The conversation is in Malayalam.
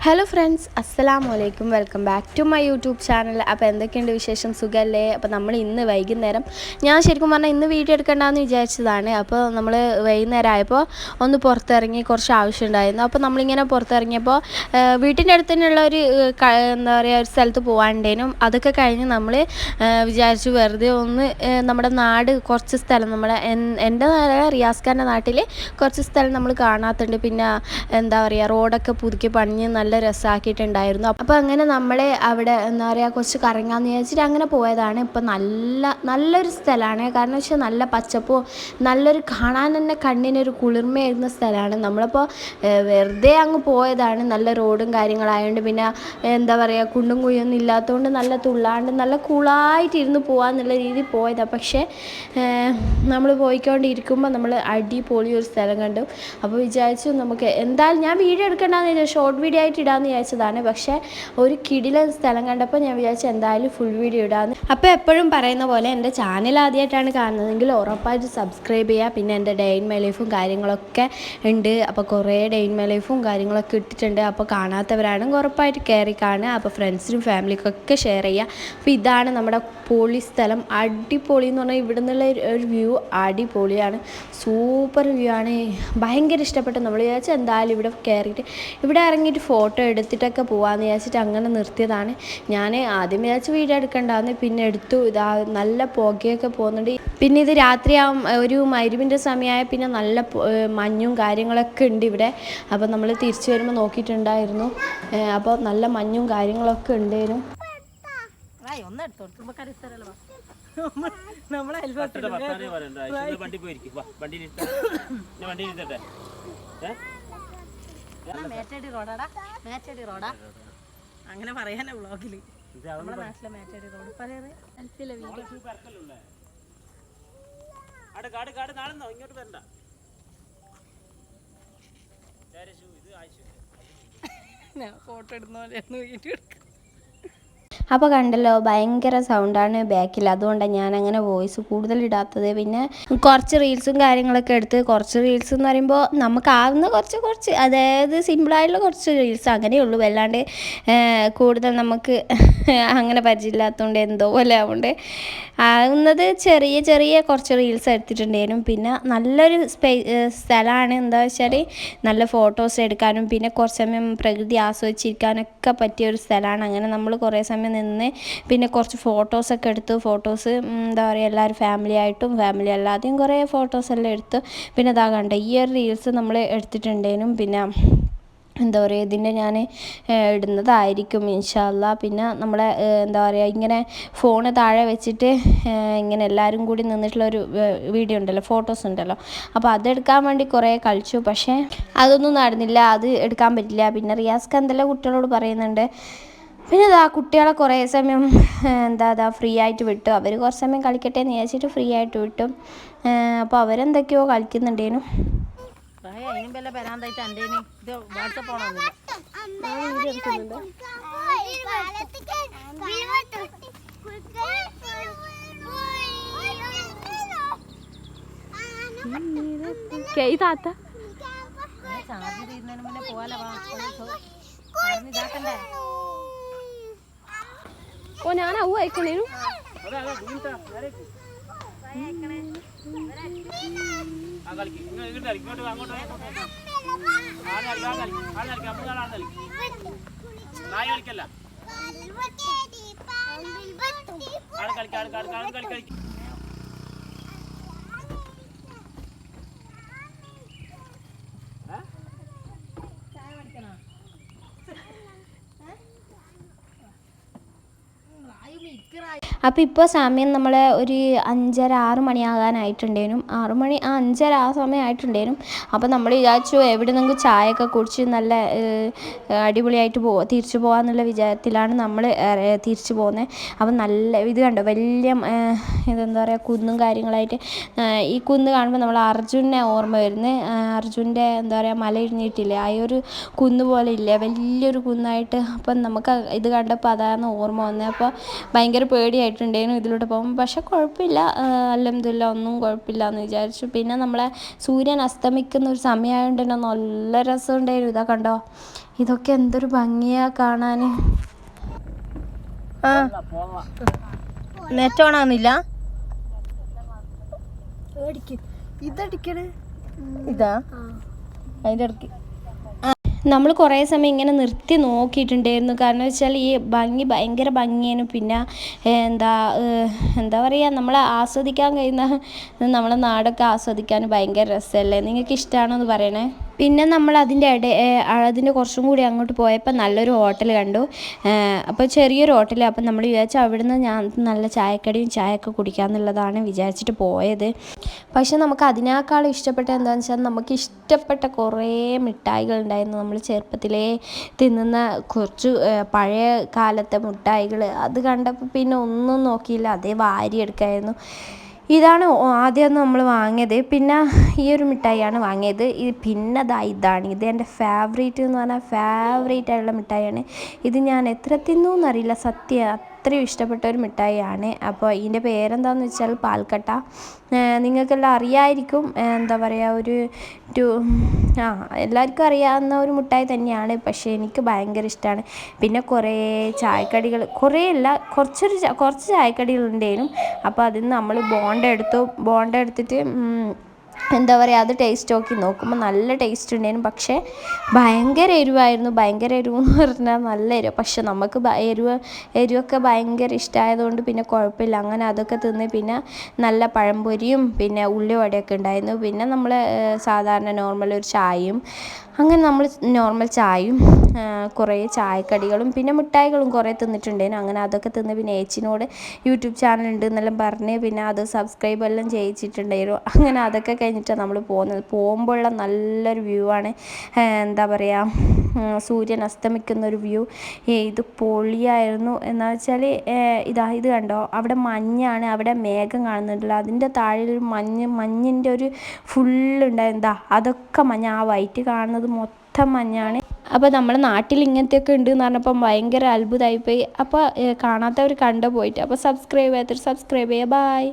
ഹലോ ഫ്രണ്ട്സ് അസ്സലാമു വലൈക്കും welcome back to my YouTube channel അപ്പോൾ എന്തൊക്കെയുണ്ട് വിശേഷം? സുഖമല്ലേ അപ്പോൾ നമ്മൾ ഇന്ന് വൈകുന്നേരം ഞാൻ ശരിക്കും പറഞ്ഞാൽ ഇന്ന് വീഡിയോ എടുക്കണ്ടെന്ന് വിചാരിച്ചതാണ്. അപ്പോൾ നമ്മൾ വൈകുന്നേരം ആയപ്പോൾ ഒന്ന് പുറത്തിറങ്ങി കുറച്ച് ആവശ്യമുണ്ടായിരുന്നു. അപ്പോൾ നമ്മളിങ്ങനെ പുറത്തിറങ്ങിയപ്പോൾ വീട്ടിന്റെ അടുത്ത് തന്നെയുള്ള ഒരു എന്താ പറയുക ഒരു സ്ഥലത്ത് പോകാണ്ടേനും അതൊക്കെ കഴിഞ്ഞ് നമ്മൾ വിചാരിച്ചു വെറുതെ ഒന്ന് നമ്മുടെ നാട് കുറച്ച് സ്ഥലം നമ്മുടെ എൻ- എന്റെ നാട് റിയാസ് ഖാന്റെ നാട്ടിൽ കുറച്ച് സ്ഥലം നമ്മൾ കാണാത്തുണ്ട്. പിന്നെ എന്താ പറയുക റോഡൊക്കെ പുതുക്കി പണിഞ്ഞ് നല്ല രസമാക്കിയിട്ടുണ്ടായിരുന്നു അപ്പോൾ അങ്ങനെ നമ്മളെ അവിടെ എന്താ പറയുക കുറച്ച് കറങ്ങാമെന്ന് വിചാരിച്ചിട്ട് അങ്ങനെ പോയതാണ്. ഇപ്പം നല്ല നല്ലൊരു സ്ഥലമാണ് കാരണം വെച്ചാൽ നല്ല പച്ചപ്പും നല്ലൊരു കാണാൻ തന്നെ കണ്ണിനൊരു കുളിർമയായിരുന്ന സ്ഥലമാണ് നമ്മളിപ്പോൾ വെറുതെ അങ്ങ് പോയതാണ്. നല്ല റോഡും കാര്യങ്ങളായതുകൊണ്ട് പിന്നെ എന്താ പറയുക കുണ്ടും കുഴിയൊന്നും ഇല്ലാത്തതുകൊണ്ട് നല്ല തുള്ളാണ്ട് നല്ല കൂളായിട്ടിരുന്ന് പോകാമെന്നുള്ള രീതിയിൽ പോയതാണ് പക്ഷേ നമ്മൾ പോയിക്കൊണ്ടിരിക്കുമ്പോൾ നമ്മൾ അടിപൊളി ഒരു സ്ഥലം കണ്ടു. അപ്പോൾ വിചാരിച്ചു നമുക്ക് എന്തായാലും ഞാൻ വീഡിയോ എടുക്കേണ്ടതെന്ന് വിചാരിച്ചു. ഷോർട്ട് വീഡിയോ ആയിട്ട് ഇടാമെന്ന് വിചാരിച്ചതാണ്. പക്ഷേ ഒരു കിടില സ്ഥലം കണ്ടപ്പോൾ ഞാൻ വിചാരിച്ചു എന്തായാലും ഫുൾ വീഡിയോ ഇടാമെന്ന് അപ്പോൾ എപ്പോഴും പറയുന്ന പോലെ എന്റെ ചാനൽ ആദ്യമായിട്ടാണ് കാണുന്നതെങ്കിൽ ഉറപ്പായിട്ട് സബ്സ്ക്രൈബ് ചെയ്യുക പിന്നെ എന്റെ ഡെയിൻ മൈ ലൈഫും കാര്യങ്ങളൊക്കെ ഉണ്ട്. അപ്പോൾ കുറേ ഡെയിൻ മൈ ലൈഫും കാര്യങ്ങളൊക്കെ ഇട്ടിട്ടുണ്ട്. അപ്പോൾ കാണാത്തവരാണെങ്കിൽ ഉറപ്പായിട്ട് കയറി കാണുക. അപ്പോൾ ഫ്രണ്ട്സിനും ഫാമിലിക്കൊക്കെ ഷെയർ ചെയ്യുക അപ്പോൾ ഇതാണ് നമ്മുടെ പൊളി സ്ഥലം. അടിപൊളി എന്ന് പറഞ്ഞാൽ ഇവിടെ നിന്നുള്ള ഒരു വ്യൂ അടിപൊളിയാണ്. സൂപ്പർ വ്യൂ ആണ്. ഭയങ്കര ഇഷ്ടപ്പെട്ടു. നമ്മൾ വിചാരിച്ചാൽ എന്തായാലും ഇവിടെ കയറിയിട്ട് ഇവിടെ ഇറങ്ങിയിട്ട് ഫോട്ടോ എടുത്തിട്ടൊക്കെ പോകാമെന്ന് വിചാരിച്ചിട്ട് അങ്ങനെ നിർത്തിയതാണ് ഞാൻ ആദ്യം വിചാരിച്ച് വീഡിയോ എടുക്കണ്ടാന്ന് പിന്നെ എടുത്തു ഇതാ നല്ല പുകയൊക്കെ പോകുന്നുണ്ട് പിന്നെ ഇത് രാത്രിയാവും ഒരു മരുവിന്റെ സമയമായ പിന്നെ നല്ല മഞ്ഞും കാര്യങ്ങളൊക്കെ ഉണ്ട് ഇവിടെ അപ്പോൾ നമ്മൾ തിരിച്ചു വരുമ്പോൾ നോക്കിയിട്ടുണ്ടായിരുന്നു അപ്പോൾ നല്ല മഞ്ഞും കാര്യങ്ങളൊക്കെ ഉണ്ടായിരുന്നു ഒന്ന് എടുത്തോ ഇഷ്ടമല്ലോ നമ്മളെ പറയണ്ട വണ്ടി പോയിരിക്കും വാ വണ്ടിയിൽ ഇരുത്താം ഞാൻ വണ്ടിയിൽ ഇരുത്തട്ടെ ഏ മേച്ചേടി റോഡാടാ. മേച്ചേടി റോഡാ. അങ്ങനെ പറയാനാ വ്ളോഗിൽ. നമ്മുടെ നാട്ടിലെ മേച്ചേടി റോഡ്. പറയാറ് ഇങ്ങോട്ട് വരണ്ട. ഫോട്ടോ എടുന്ന പോലെ വീട്ടിൽ എടുക്കാം അപ്പോൾ കണ്ടല്ലോ ഭയങ്കര സൗണ്ടാണ് ബാക്കിൽ അതുകൊണ്ടാണ് ഞാൻ അങ്ങനെ വോയിസ് കൂടുതൽ ഇടാത്തത് പിന്നെ കുറച്ച് റീൽസും കാര്യങ്ങളൊക്കെ എടുത്ത് കുറച്ച് റീൽസ് എന്ന് പറയുമ്പോൾ നമുക്കാവുന്ന കുറച്ച് കുറച്ച് അതായത് സിമ്പിളായിട്ടുള്ള കുറച്ച് റീൽസ് അങ്ങനെയുള്ളൂ. വല്ലാണ്ട് കൂടുതൽ നമുക്ക് അങ്ങനെ പരിചയമില്ലാത്തതുകൊണ്ട് എന്തോ പോലെ ആവുകൊണ്ട് ആവുന്നത് ചെറിയ ചെറിയ കുറച്ച് റീൽസ് എടുത്തിട്ടുണ്ടായിരുന്നു. പിന്നെ നല്ലൊരു സ്പേ സ്ഥലമാണ് എന്താ വെച്ചാൽ നല്ല ഫോട്ടോസ് എടുക്കാനും പിന്നെ കുറച്ച് സമയം പ്രകൃതി ആസ്വദിച്ചിരിക്കാനൊക്കെ പറ്റിയ ഒരു സ്ഥലമാണ് അങ്ങനെ നമ്മൾ കുറേ സമയം നിന്ന് പിന്നെ കുറച്ച് ഫോട്ടോസൊക്കെ എടുത്തു. ഫോട്ടോസ് എന്താ പറയുക എല്ലാവരും ഫാമിലി ആയിട്ടും ഫാമിലി അല്ലാതെയും കുറേ ഫോട്ടോസ് എല്ലാം എടുത്തു. പിന്നെ ഇതാ കണ്ട ഈ ഒരു റീൽസ് നമ്മൾ എടുത്തിട്ടുണ്ടേനും പിന്നെ എന്താ പറയുക ഇതിന്റെ ഞാൻ ഇടുന്നതായിരിക്കും ഇൻഷാല്ല പിന്നെ നമ്മളെ എന്താ പറയുക ഇങ്ങനെ ഫോണ് താഴെ വെച്ചിട്ട് ഇങ്ങനെ എല്ലാവരും കൂടി നിന്നിട്ടുള്ള ഒരു വീഡിയോ ഉണ്ടല്ലോ ഫോട്ടോസ് ഉണ്ടല്ലോ. അപ്പോൾ അതെടുക്കാൻ വേണ്ടി കുറേ കളിച്ചു. പക്ഷേ അതൊന്നും നടന്നില്ല അത് എടുക്കാൻ പറ്റില്ല. പിന്നെ റിയാസ്ക്ക് എന്തെല്ലാം കുട്ടികളോട് പറയുന്നുണ്ട് പിന്നെ ഇതാ കുട്ടികളെ കുറേ സമയം എന്താ അതാ ഫ്രീ ആയിട്ട് വിട്ടു. അവർ കുറച്ച് സമയം കളിക്കട്ടെ എന്ന് വിചാരിച്ചിട്ട് ഫ്രീ ആയിട്ട് വിട്ടു. അപ്പോൾ അവരെന്തൊക്കെയോ കളിക്കുന്നുണ്ടേനു. അതിനും വല്ല വരാന്തായിട്ട് എന്റെ ഇത് വാട്സപ്പ് ഓണാന്നില്ല താത്ത. ചാർജ് തീരുന്നതിന് മുന്നേ പോവാലോ ഇതാക്കണ്ടേ? ഓ ഞാൻ അവ അയക്കണേനു നായ കളിക്കല്ല. കളിക്കാം കളിക്കാം. കളിക്കാം കളിക്ക്. അപ്പോൾ ഇപ്പോൾ സമയം നമ്മൾ ഒരു അഞ്ചര ആറ് മണിയാകാനായിട്ടുണ്ടേനും. ആറ് മണി ആ അഞ്ചര ആ സമയം ആയിട്ടുണ്ടേനും. അപ്പോൾ നമ്മൾ വിചാരിച്ചു എവിടെ നിങ്ങൾക്ക് ചായയൊക്കെ കുടിച്ച് നല്ല അടിപൊളിയായിട്ട് പോ തിരിച്ചു പോകാമെന്നുള്ള വിചാരത്തിലാണ് നമ്മൾ തിരിച്ചു പോകുന്നത് അപ്പം നല്ല ഇത് കണ്ടോ വലിയ ഇതെന്താ പറയുക കുന്നും കാര്യങ്ങളായിട്ട് ഈ കുന്ന് കാണുമ്പോൾ നമ്മൾ അർജുനെ ഓർമ്മ വരുന്നത് അർജുന്റെ എന്താ പറയുക മല ഇടിഞ്ഞിട്ടില്ലേ? ആ ഒരു കുന്ന് പോലെ ഇല്ലേ? വലിയൊരു കുന്നായിട്ട്. അപ്പം നമുക്ക് ഇത് കണ്ടപ്പോൾ അതാണ് ഓർമ്മ വന്നത് അപ്പോൾ ഭയങ്കര പേടിയായിട്ടുണ്ടായിരുന്നു ഇതിലൂടെ പോകുമ്പോൾ പക്ഷെ കുഴപ്പമില്ല. അല്ലെന്തില്ല ഒന്നും കുഴപ്പമില്ല എന്ന് വിചാരിച്ചു. പിന്നെ നമ്മളെ സൂര്യൻ അസ്തമിക്കുന്ന ഒരു സമയമായതുകൊണ്ട് തന്നെ നല്ല രസമുണ്ടായിരുന്നു. ഇതാ കണ്ടോ? ഇതൊക്കെ എന്തൊരു ഭംഗിയാ കാണാൻ ആ. നെറ്റ് ഓൺ ആവുന്നില്ല ഇതടിക്കണേ. ഇതാ. അതിന്റെ ഇടയ്ക്ക്. നമ്മൾ കുറേ സമയം ഇങ്ങനെ നിർത്തി നോക്കിയിട്ടുണ്ടായിരുന്നു. കാരണം വെച്ചാൽ ഈ ഭംഗി ഭയങ്കര ഭംഗിയാണ് പിന്നെ എന്താ എന്താ പറയുക നമ്മൾ ആസ്വദിക്കാൻ കഴിയുന്ന നമ്മളെ നാടൊക്കെ ആസ്വദിക്കാൻ ഭയങ്കര രസമല്ലേ നിങ്ങൾക്ക് ഇഷ്ടമാണോ എന്ന് പറയണേ? പിന്നെ നമ്മൾ അതിന്റെ ഇട അതിന്റെ കുറച്ചും കൂടി അങ്ങോട്ട് പോയപ്പോൾ നല്ലൊരു ഹോട്ടൽ കണ്ടു. അപ്പോൾ ചെറിയൊരു ഹോട്ടൽ. അപ്പോൾ നമ്മൾ വിചാരിച്ചു അവിടുന്ന് ഞാൻ നല്ല ചായക്കടിയും ചായയൊക്കെ കുടിക്കാമെന്നുള്ളതാണ് വിചാരിച്ചിട്ട് പോയത്. പക്ഷെ നമുക്ക് അതിനേക്കാളും ഇഷ്ടപ്പെട്ട എന്താണെന്ന് വെച്ചാൽ നമുക്ക് ഇഷ്ടപ്പെട്ട കുറേ മിഠായികൾ ഉണ്ടായിരുന്നു. നമ്മൾ ചെറുപ്പത്തിലേ തിന്നുന്ന കുറച്ച് പഴയ കാലത്തെ മിഠായികൾ അത് കണ്ടപ്പോൾ പിന്നെ ഒന്നും നോക്കിയില്ല. അതേ വാരിയെടുക്കായിരുന്നു. ഇതാണ് ആദ്യം നമ്മൾ വാങ്ങിയത്. പിന്നെ ഈ ഒരു മിഠായിയാണ് വാങ്ങിയത്. ഇത് പിന്നെ ദാ ഇതാണ്. ഇത് എന്റെ ഫേവറേറ്റ് എന്ന് പറഞ്ഞാൽ ഫേവറേറ്റ് ആയിട്ടുള്ള മിഠായിയാണ്. ഇത് ഞാൻ എത്ര തിന്നു എന്നറിയില്ല സത്യം അത്രയും ഇഷ്ടപ്പെട്ട ഒരു മിഠായിയാണ്. അപ്പോൾ ഇതിന്റെ പേരെന്താണെന്ന് വെച്ചാൽ പാൽക്കട്ട. നിങ്ങൾക്കെല്ലാം അറിയായിരിക്കും എന്താ പറയുക ഒരു ടു ആ എല്ലാവർക്കും അറിയാവുന്ന ഒരു മിഠായി തന്നെയാണ്. പക്ഷേ എനിക്ക് ഭയങ്കര ഇഷ്ടമാണ് പിന്നെ കുറേ ചായക്കടികൾ കുറേ അല്ല കുറച്ചൊരു കുറച്ച് ചായക്കടികളുണ്ടേനും. അപ്പോൾ അതിൽ നിന്ന് നമ്മൾ ബോണ്ട എടുത്തു ബോണ്ട എടുത്തിട്ട് എന്താ പറയുക അത് ടേസ്റ്റ് നോക്കി നോക്കുമ്പോൾ നല്ല ടേസ്റ്റ് ഉണ്ടായിരുന്നു. പക്ഷേ ഭയങ്കര എരിവായിരുന്നു. ഭയങ്കര എരിവ് എന്ന് പറഞ്ഞാൽ നല്ല എരിവ്. പക്ഷെ നമുക്ക് എരിവ് എരിവൊക്കെ ഭയങ്കര ഇഷ്ടമായതുകൊണ്ട് പിന്നെ കുഴപ്പമില്ല. അങ്ങനെ അതൊക്കെ തിന്ന് പിന്നെ നല്ല പഴംപൊരിയും പിന്നെ ഉള്ളിവടയൊക്കെ ഉണ്ടായിരുന്നു. പിന്നെ നമ്മൾ സാധാരണ നോർമൽ ഒരു ചായയും അങ്ങനെ നമ്മൾ നോർമൽ ചായയും കുറേ ചായക്കടികളും പിന്നെ മിഠായികളും കുറേ തിന്നിട്ടുണ്ടേനും അങ്ങനെ അതൊക്കെ തിന്ന് പിന്നെ ഏച്ചിനോട് യൂട്യൂബ് ചാനൽ ഉണ്ട് എന്നെല്ലാം പറഞ്ഞ് പിന്നെ അത് സബ്സ്ക്രൈബ് എല്ലാം ചെയ്യിച്ചിട്ടുണ്ടായിരുന്നു. അങ്ങനെ അതൊക്കെ കഴിഞ്ഞിട്ടാണ് നമ്മൾ പോകുന്നത്. പോകുമ്പോഴുള്ള നല്ലൊരു വ്യൂ ആണ് എന്താ പറയുക സൂര്യൻ അസ്തമിക്കുന്ന ഒരു വ്യൂ ഇത് പൊളിയായിരുന്നു. എന്ന് വെച്ചാൽ ഇതാ ഇത് കണ്ടോ? അവിടെ മഞ്ഞാണ് അവിടെ മേഘം കാണുന്നുണ്ടല്ലോ. അതിന്റെ താഴെ ഒരു മഞ്ഞ് മഞ്ഞിന്റെ ഒരു ഫുള്ളുണ്ടായിരുന്നു എന്താ അതൊക്കെ മഞ്ഞ. ആ വൈറ്റ് കാണുന്നത് മൊത്തം മഞ്ഞാണ്. അപ്പോൾ നമ്മുടെ നാട്ടിൽ ഇങ്ങനത്തെയൊക്കെ ഉണ്ട് എന്ന് പറഞ്ഞപ്പം ഭയങ്കര അത്ഭുതമായിപ്പോയി അപ്പോൾ കാണാത്തവർ കണ്ടു പോയിട്ട്. അപ്പോൾ സബ്സ്ക്രൈബ് ചെയ്യാത്തവർ സബ്സ്ക്രൈബ് ചെയ്യുക ബായ്